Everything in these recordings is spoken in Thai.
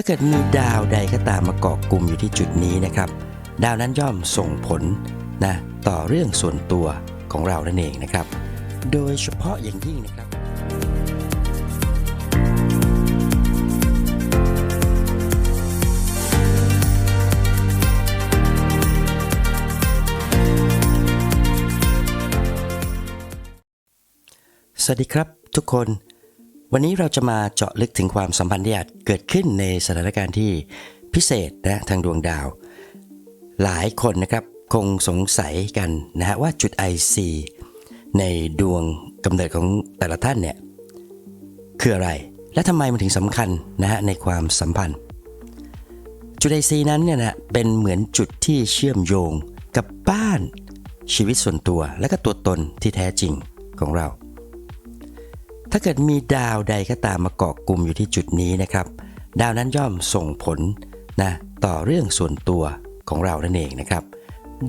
ถ้าเกิดมีดาวใดก็ตามมาเกาะกลุ่มอยู่ที่จุดนี้นะครับ ดาวนั้นย่อมส่งผลนะต่อเรื่องส่วนตัวของเรานั่นเองนะครับ โดยเฉพาะอย่างยิ่งนะครับสวัสดีครับทุกคน วันนี้เราจะมาเจาะลึกถึงความสัมพันธ์ที่อาจเกิดขึ้นในสถานการณ์ที่พิเศษนะทางดวงดาว หลายคนนะครับคงสงสัยกันนะฮะว่าจุด IC ในดวงกำเนิดของแต่ละท่านเนี่ยคืออะไร และทำไมมันถึงสำคัญนะฮะในความสัมพันธ์ จุด IC นั้นเนี่ยนะเป็นเหมือนจุดที่เชื่อมโยงกับบ้านชีวิตส่วนตัวและก็ตัวตนที่แท้จริงของเรา ถ้าเกิดมีดาวใดก็ตามมาเกาะกลุ่มอยู่ที่จุดนี้นะครับ ดาวนั้นย่อมส่งผลนะต่อเรื่องส่วนตัวของเรานั่นเองนะครับ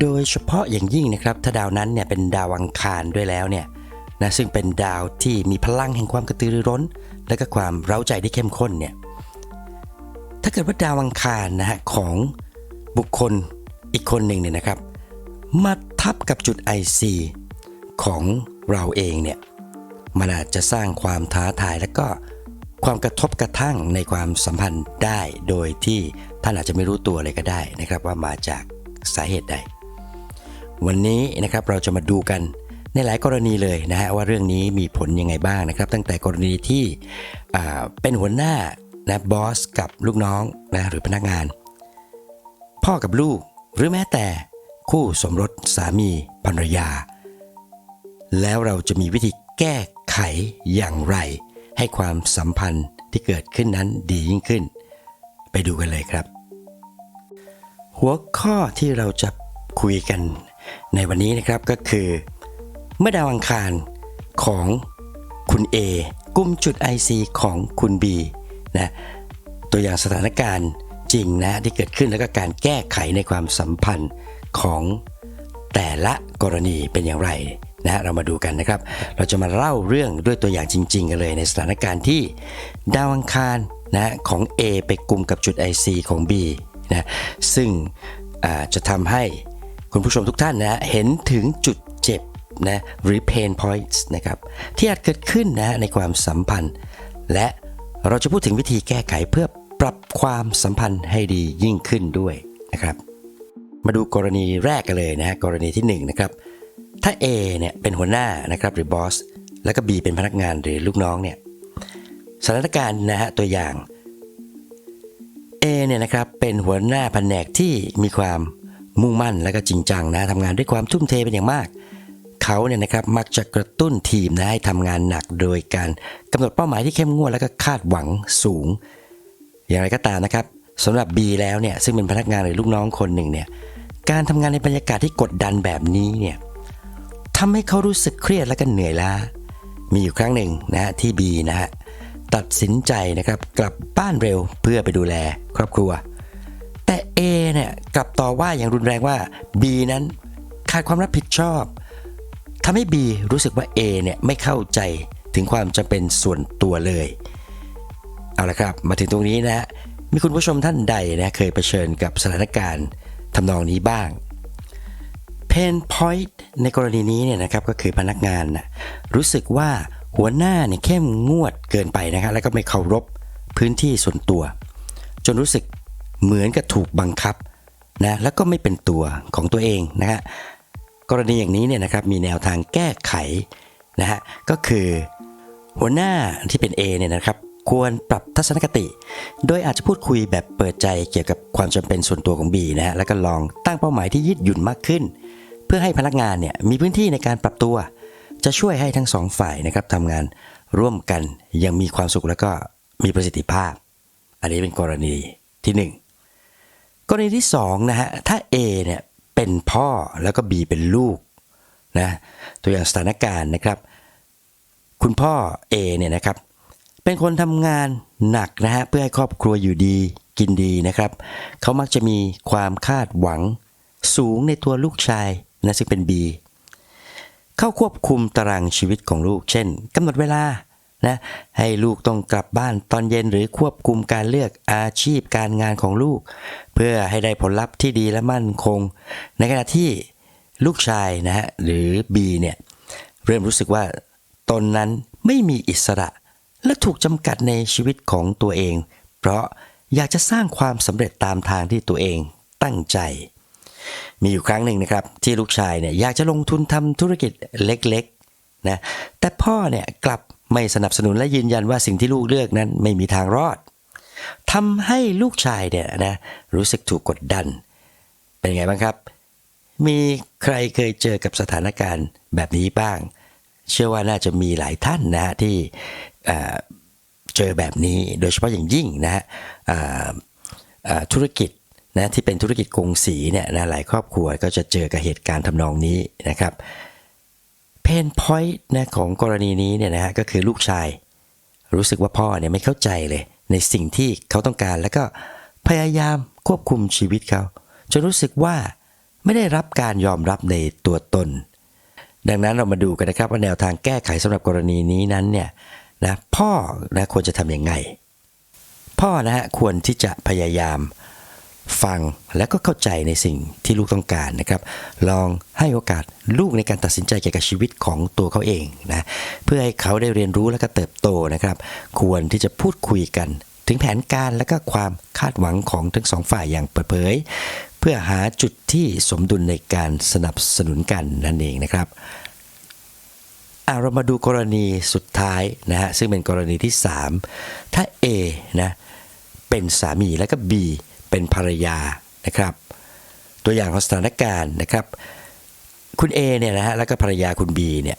โดยเฉพาะอย่างยิ่งนะครับ ถ้าดาวนั้นเนี่ยเป็นดาวอังคารด้วยแล้วเนี่ยนะซึ่งเป็นดาวที่มีพลังแห่งความกระตือรือร้น และก็ความเร้าใจที่เข้มข้นเนี่ยถ้าเกิดว่าดาวอังคารนะฮะของบุคคลอีกคนหนึ่งเนี่ยนะครับ มาทับกับจุด IC ของเราเองเนี่ย มันอาจจะสร้างความท้าทายและก็ความกระทบกระทั่งในความสัมพันธ์ได้โดยที่ท่านอาจจะไม่รู้ตัวเลยก็ได้นะครับว่ามาจากสาเหตุใด วันนี้นะครับเราจะมาดูกันในหลายกรณีเลยนะฮะว่าเรื่องนี้มีผลยังไงบ้างนะครับ ตั้งแต่กรณีที่เป็นหัวหน้านะบอสกับลูกน้องนะหรือพนักงาน พ่อกับลูกหรือแม้แต่คู่สมรสสามีภรรยา แล้วเราจะมีวิธีแก้ ไขอย่างไร ให้ความสัมพันธ์ที่เกิดขึ้นนั้นดียิ่งขึ้น ไปดูกันเลยครับ หัวข้อที่เราจะคุยกันในวันนี้นะครับก็คือ เมื่อดาวอังคารของคุณ A กุมจุด IC ของคุณ B นะตัวอย่างสถานการณ์จริงนะที่เกิดขึ้นแล้วก็การแก้ไขในความสัมพันธ์ของแต่ละกรณีเป็นอย่างไร นะฮะเรามาดูกันนะครับ เราจะมาเล่าเรื่องด้วยตัวอย่างจริงๆกันเลยในสถานการณ์ที่ดาวอังคารนะของ A ไปกลุ่มกับจุด IC ของ B นะซึ่งจะทำให้คุณผู้ชมทุกท่านนะเห็นถึงจุดเจ็บนะหรือ pain points นะครับที่อาจเกิดขึ้นนะในความสัมพันธ์ และเราจะพูดถึงวิธีแก้ไขเพื่อปรับความสัมพันธ์ให้ดียิ่งขึ้นด้วยนะครับ มาดูกรณีแรกกันเลยนะกรณีที่1นงนะครับ ถ้า A เนี่ยเป็นหัวหน้านะครับหรือบอสแล้วก็ B เป็นพนักงานหรือลูกน้องเนี่ยสถานการณ์นะฮะตัวอย่าง A เนี่ยนะครับเป็นหัวหน้าแผนกที่มีความมุ่งมั่นและก็จริงจังนะทำงานด้วยความทุ่มเทเป็นอย่างมาก เขาเนี่ยนะครับมักจะกระตุ้นทีมนะให้ทำงานหนักโดยการกำหนดเป้าหมายที่เข้มงวดและก็คาดหวังสูง อย่างไรก็ตามนะครับสำหรับ B แล้วเนี่ยซึ่งเป็นพนักงานหรือลูกน้องคนหนึ่งเนี่ยการทำงานในบรรยากาศที่กดดันแบบนี้เนี่ย ทำให้เขารู้สึกเครียดและก็เหนื่อยล้า มีอยู่ครั้งหนึ่งนะฮะที่ B นะฮะตัดสินใจนะครับกลับบ้านเร็วเพื่อไปดูแลครอบครัว แต่ A เนี่ยกลับต่อว่าอย่างรุนแรงว่า B นั้นขาดความรับผิดชอบทำให้ B รู้สึกว่า A เนี่ยไม่เข้าใจถึงความจำเป็นส่วนตัวเลย เอาละครับ มาถึงตรงนี้นะฮะมีคุณผู้ชมท่านใดนะเคยเผชิญกับสถานการณ์ทำนองนี้บ้าง Pain point ในกรณีนี้เนี่ยนะครับก็คือพนักงานนะรู้สึกว่าหัวหน้าเนี่ยเข้มงวดเกินไปนะครับแล้วก็ไม่เคารพพื้นที่ส่วนตัว จนรู้สึกเหมือนกับถูกบังคับนะแล้วก็ไม่เป็นตัวของตัวเองนะฮะกรณีอย่างนี้เนี่ยนะครับมีแนวทางแก้ไขนะฮะก็คือ หัวหน้าที่เป็น A เนี่ยนะครับควรปรับทัศนคติ โดยอาจจะพูดคุยแบบเปิดใจเกี่ยวกับความจำเป็นส่วนตัวของ B นะฮะแล้วก็ลองตั้งเป้าหมายที่ยืดหยุ่นมากขึ้น เพื่อให้พนักงานเนี่ยมีพื้นที่ในการปรับตัว จะช่วยให้ทั้งสองฝ่ายนะครับทำงานร่วมกันยังมีความสุขแล้วก็มีประสิทธิภาพ อันนี้เป็นกรณีที่หนึ่งกรณีที่2นะฮะถ้า A เนี่ยเป็นพ่อแล้วก็ B เป็นลูกนะตัวอย่างสถานการณ์นะครับ คุณพ่อ A เนี่ยนะครับเป็นคนทำงานหนักนะฮะเพื่อให้ครอบครัวอยู่ดีกินดีนะครับ เขามักจะมีความคาดหวังสูงในตัวลูกชาย นะซึ่งเป็น B เข้าควบคุมตารางชีวิตของลูก เช่นกำหนดเวลานะให้ลูกต้องกลับบ้านตอนเย็นหรือควบคุมการเลือกอาชีพการงานของลูก เพื่อให้ได้ผลลัพธ์ที่ดีและมั่นคง ในขณะที่ลูกชายนะฮะหรือบีเนี่ยเริ่มรู้สึกว่าตนนั้นไม่มีอิสระ และถูกจำกัดในชีวิตของตัวเอง เพราะอยากจะสร้างความสำเร็จตามทางที่ตัวเองตั้งใจ มีอยู่ครั้งหนึ่งนะครับ ที่ลูกชายเนี่ยอยากจะลงทุนทำธุรกิจเล็กๆนะแต่พ่อเนี่ยกลับไม่สนับสนุนและยืนยันว่าสิ่งที่ลูกเลือกนั้นไม่มีทางรอดทำให้ลูกชายเนี่ยนะรู้สึกถูกกดดัน เป็นไงบ้างครับ มีใครเคยเจอกับสถานการณ์แบบนี้บ้าง เชื่อว่าน่าจะมีหลายท่านนะฮะที่เจอแบบนี้โดยเฉพาะอย่างยิ่งนะฮะธุรกิจ นะที่เป็นธุรกิจกงสีเนี่ยนะหลายครอบครัวก็จะเจอกับเหตุการณ์ทำนองนี้นะครับเพนพอยต์นะของกรณีนี้เนี่ยนะฮะก็คือลูกชาย รู้สึกว่าพ่อเนี่ยไม่เข้าใจเลย ในสิ่งที่เขาต้องการแล้วก็พยายามควบคุมชีวิตเขาจนรู้สึกว่าไม่ได้รับการยอมรับในตัวตน ดังนั้นเรามาดูกันนะครับว่าแนวทางแก้ไขสำหรับกรณีนี้นั้นเนี่ยนะพ่อนะควรจะทำยังไง พ่อนะฮะควรที่จะพยายาม ฟังและก็เข้าใจในสิ่งที่ลูกต้องการนะครับ ลองให้โอกาสลูกในการตัดสินใจเกี่ยวกับชีวิตของตัวเขาเองนะเพื่อให้เขาได้เรียนรู้และก็เติบโตนะครับ ควรที่จะพูดคุยกัน ถึงแผนการและก็ความคาดหวังของทั้งสองฝ่ายอย่างเปิดเผย เพื่อหาจุดที่สมดุลในการสนับสนุนกันนั่นเองนะครับเรามาดูกรณีสุดท้ายนะฮะซึ่งเป็นกรณีที่ 3 ถ้า A นะเป็นสามีแล้วก็ B เป็นภรรยานะครับ ตัวอย่างของสถานการณ์นะครับ คุณ A เนี่ยนะฮะแล้วก็ภรรยาคุณ B เนี่ย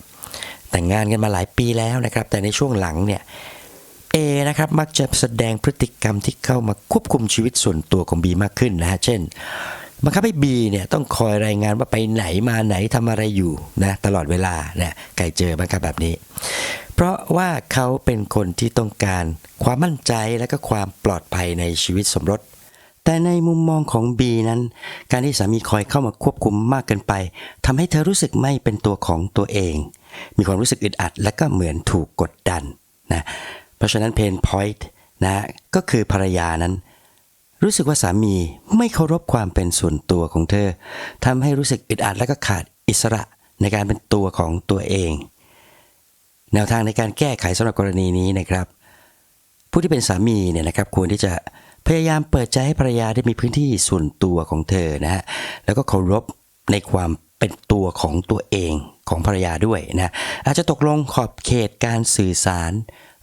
แต่งงานกันมาหลายปีแล้วนะครับ แต่ในช่วงหลังเนี่ย A นะครับมักจะแสดงพฤติกรรมที่เข้ามาควบคุมชีวิตส่วนตัวของ B มากขึ้นนะฮะเช่นบังคับให้ B เนี่ยต้องคอยรายงานว่าไปไหนมาไหนทำอะไรอยู่นะตลอดเวลานะไก่เจอบังคับแบบนี้ เพราะว่าเขาเป็นคนที่ต้องการความมั่นใจและก็ความปลอดภัยในชีวิตสมรส แต่ในมุมมองของ B นั้น การที่สามีคอยเข้ามาควบคุมมากเกินไปทำให้เธอรู้สึกไม่เป็นตัวของตัวเอง มีความรู้สึกอึดอัด และก็เหมือนถูกกดดันนะเพราะฉะนั้นเพนพอยต์นะก็คือภรรยานั้น รู้สึกว่าสามีไม่เคารพความเป็นส่วนตัวของเธอทำให้รู้สึกอึดอัดและก็ขาดอิสระในการเป็นตัวของตัวเอง แนวทางในการแก้ไขสำหรับกรณีนี้นะครับ ผู้ที่เป็นสามีเนี่ยนะครับควรที่จะ พยายามเปิดใจให้ภรรยาได้มีพื้นที่ส่วนตัวของเธอนะฮะแล้วก็เคารพในความเป็นตัวของตัวเองของภรรยาด้วยนะอาจจะตกลงขอบเขตการสื่อสาร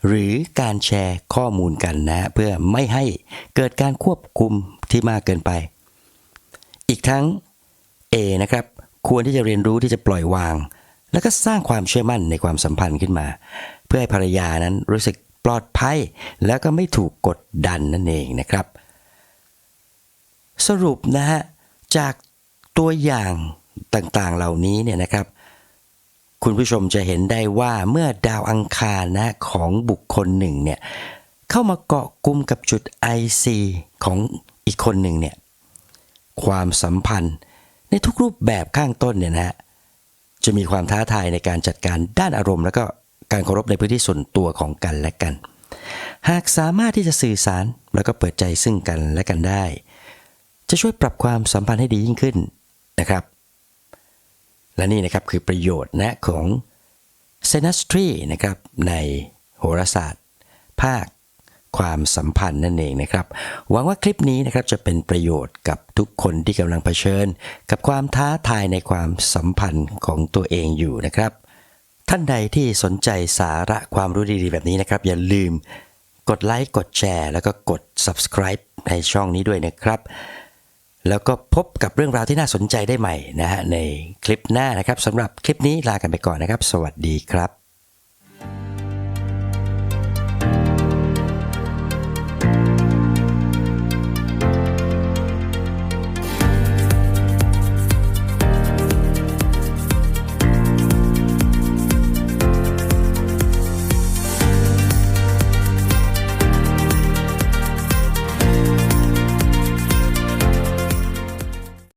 หรือการแชร์ข้อมูลกันนะเพื่อไม่ให้เกิดการควบคุมที่มากเกินไป อีกทั้ง A นะครับควรที่จะเรียนรู้ที่จะปล่อยวาง แล้วก็สร้างความเชื่อมั่นในความสัมพันธ์ขึ้นมา เพื่อให้ภรรยานั้นรู้สึก ลอดภัย แล้วก็ไม่ถูกกดดันนั่นเองนะครับ สรุปนะฮะจากตัวอย่างต่างๆเหล่านี้เนี่ยนะครับ คุณผู้ชมจะเห็นได้ว่าเมื่อดาวอังคารนะของบุคคลหนึ่งเนี่ยเข้ามาเกาะกลุ่มกับจุด IC ของอีกคนหนึ่งเนี่ยความสัมพันธ์ในทุกรูปแบบข้างต้นเนี่ยนะฮะจะมีความท้าทายในการจัดการด้านอารมณ์ แล้วก็ การเคารพในพื้นที่ส่วนตัวของกันและกัน หากสามารถที่จะสื่อสารแล้วก็เปิดใจซึ่งกันและกันได้ จะช่วยปรับความสัมพันธ์ให้ดียิ่งขึ้นนะครับ และนี่นะครับคือประโยชน์นะของ s e n a s t r y นะครับในโหราศาสตร์ ภาคความสัมพันธ์นั่นเองนะครับ หวังว่าคลิปนี้นะครับจะเป็นประโยชน์กับทุกคนที่กำลังเผชิญ กับความท้าทายในความสัมพันธ์ของตัวเองอยู่นะครับ ท่านใดที่สนใจสาระความรู้ดีๆ แบบนี้นะครับ อย่าลืมกดไลค์กดแชร์ แล้วก็กด subscribe ในช่องนี้ด้วยนะครับ แล้วก็พบกับเรื่องราวที่น่าสนใจได้ใหม่นะฮะในคลิปหน้านะครับสำหรับคลิปนี้ลากันไปก่อนนะครับ สวัสดีครับ